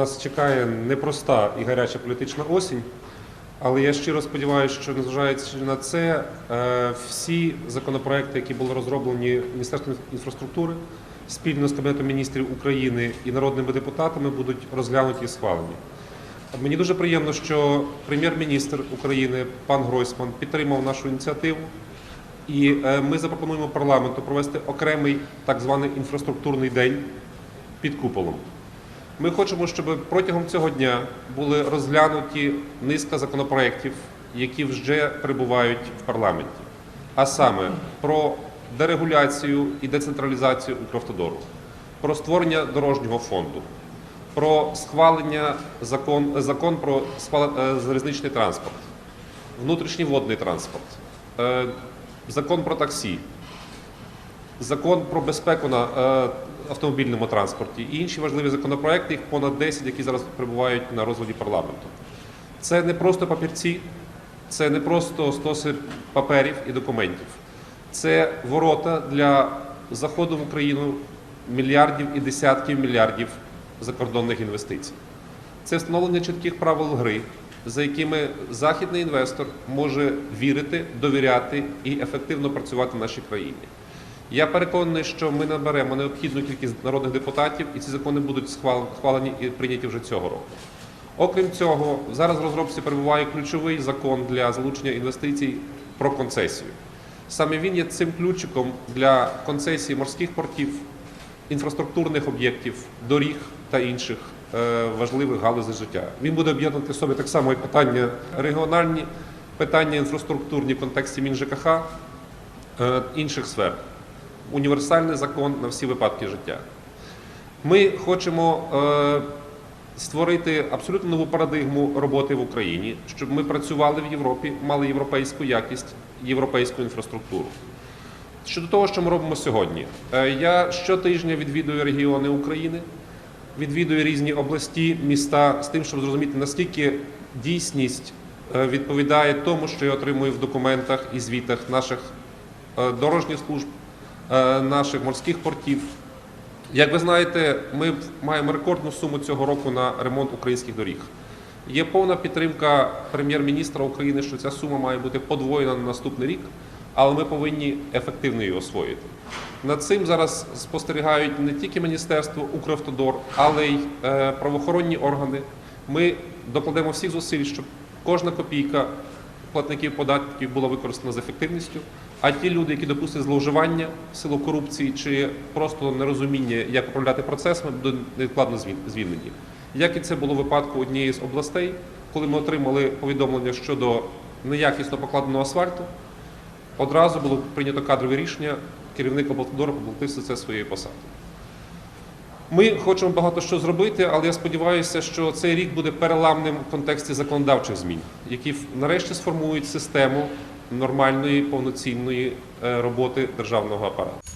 нас чекає непроста і гаряча політична осінь. Але я щиро сподіваюся, що незважаючи на це, е, всі законопроекти, які були розроблені Міністерством інфраструктури спільно з Кабінетом міністрів України і народними депутатами, будуть розглянуті і схвалені. Мені дуже приємно, що прем'єр-міністр України пан Гройсман підтримав нашу ініціативу. І е, ми запропонуємо парламенту провести окремий так званий інфраструктурний день під куполом. Ми хочемо, щоб протягом цього дня були розглянуті низка законопроєктів, які вже перебувають в парламенті, а саме про дерегуляцію і децентралізацію Укравтодору, про створення дорожнього фонду, про схвалення закон, закон про е, залізничний транспорт, внутрішній водний транспорт, е, закон про таксі, закон про безпеку на е, автомобільному транспорті і інші важливі законопроекти, їх понад 10, які зараз перебувають на розгляді парламенту. Це не просто папірці, це не просто стоси паперів і документів. Це ворота для заходу в Україну мільярдів і десятків мільярдів закордонних інвестицій. Це встановлення чітких правил гри, за якими західний інвестор може вірити, довіряти і ефективно працювати в нашій країні. Я переконаний, що ми наберемо необхідну кількість народних депутатів, і ці закони будуть схвалені і прийняті вже цього року. Окрім цього, зараз в розробці перебуває ключовий закон для залучення інвестицій про концесію. Саме він є цим ключиком для концесії морських портів, інфраструктурних об'єктів, доріг та інших е, важливих галузей життя. Він буде об'єднувати в собі так само і питання регіональні, питання інфраструктурні в контексті МінЖКХ, е, інших сфер. Універсальний закон на всі випадки життя. Ми хочемо е, створити абсолютно нову парадигму роботи в Україні, щоб ми працювали в Європі, мали європейську якість, європейську інфраструктуру. Щодо того, що ми робимо сьогодні, Е, я щотижня відвідую регіони України, відвідую різні області, міста з тим, щоб зрозуміти, наскільки дійсність е, відповідає тому, що я отримую в документах і звітах наших дорожніх служб, наших морських портів. Як ви знаєте, ми маємо рекордну суму цього року на ремонт українських доріг. Є повна підтримка прем'єр-міністра України, що ця сума має бути подвоєна на наступний рік, але ми повинні ефективно її освоїти. Над цим зараз спостерігають не тільки Міністерство Укравтодор, але й е, правоохоронні органи. Ми докладемо всіх зусиль, щоб кожна копійка платників податків була використана з ефективністю. А ті люди, які допустять зловживання в силу корупції чи просто нерозуміння, як управляти процесами, будуть невідкладно звільнені. Як і це було в випадку однієї з областей, коли ми отримали повідомлення щодо неякісно покладеного асфальту, одразу було прийнято кадрове рішення, керівник облавтодору поплатився це своєю посадою. Ми хочемо багато що зробити, але я сподіваюся, що цей рік буде переламним в контексті законодавчих змін, які нарешті сформують систему нормальної повноцінної е, роботи державного апарату.